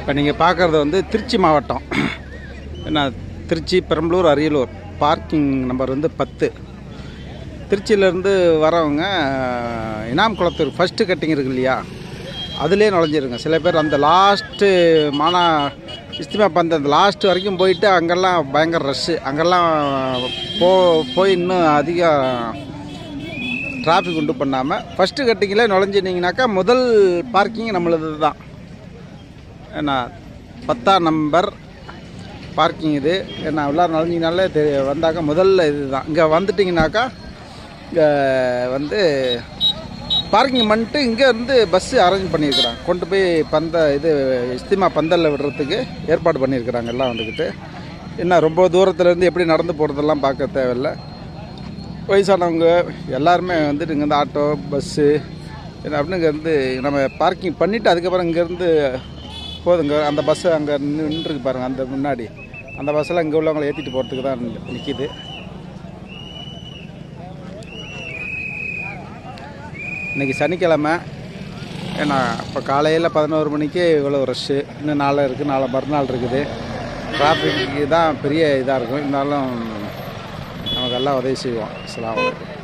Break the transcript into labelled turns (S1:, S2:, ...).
S1: இப்போ நீங்கள் பார்க்குறது வந்து திருச்சி மாவட்டம். என்ன திருச்சி பெரம்பலூர் அரியலூர். பார்க்கிங் நம்பர் வந்து பத்து. திருச்சியிலேருந்து வரவங்க இனாம் குளத்தூர் ஃபஸ்ட்டு கட்டிங் இருக்கு இல்லையா? அதுலேயே நுழைஞ்சிருங்க. சில பேர் அந்த லாஸ்ட்டு மானா இஸ்திமா பந்த அந்த லாஸ்ட்டு வரைக்கும் போயிட்டு அங்கெல்லாம் பயங்கர ரஷ்ஷு அங்கெல்லாம் போ போய் இன்னும் அதிகம் டிராஃபிக் உண்டு பண்ணாமல் ஃபஸ்ட்டு கட்டிங்கில் நுழைஞ்சிட்டிங்கனாக்கா முதல் பார்க்கிங் நம்மளது தான் ஏன்னா பத்தாம் நம்பர் பார்க்கிங் இது. ஏன்னா எல்லோரும் நுழைஞ்சிங்கனாலே தெரிய வந்தாக்கா முதல்ல இது தான் இங்கே வந்துட்டிங்கனாக்கா இங்கே வந்து பார்க்கிங் பண்ணிட்டு இங்கே இருந்து பஸ்ஸு அரேஞ்ச் பண்ணியிருக்கிறாங்க. கொண்டு போய் பந்த இது இஸ்திமா பந்தலில் விடுறதுக்கு ஏற்பாடு பண்ணியிருக்கிறாங்க எல்லாம் வந்துக்கிட்டு. என்ன ரொம்ப தூரத்துலேருந்து எப்படி நடந்து போகிறதெல்லாம் பார்க்க தேவையில்லை. வயசானவங்க எல்லாருமே வந்துட்டு இங்கேருந்து ஆட்டோ பஸ்ஸு அப்படின்னு இங்கேருந்து நம்ம பார்க்கிங் பண்ணிவிட்டு அதுக்கப்புறம் இங்கேருந்து போதுங்க. அந்த பஸ்ஸு அங்கே நின்றுருக்கு பாருங்கள் அந்த முன்னாடி. அந்த பஸ்ஸெல்லாம் இங்கே உள்ளவங்களை ஏற்றிட்டு போகிறதுக்கு தான் நிற்கிது இன்றைக்கி சனிக்கிழமை. ஏன்னா இப்போ காலையில் பதினோரு மணிக்கு இவ்வளோ ரஷ்ஷு இன்னும் நாளை இருக்குது நாளை மறுநாள் இருக்குது. டிராஃபிக் தான் பெரிய இதாக இருக்கும். இருந்தாலும் எல்லாம் உதவி செய்வோம். அஸ்லாம் வலைக்கம்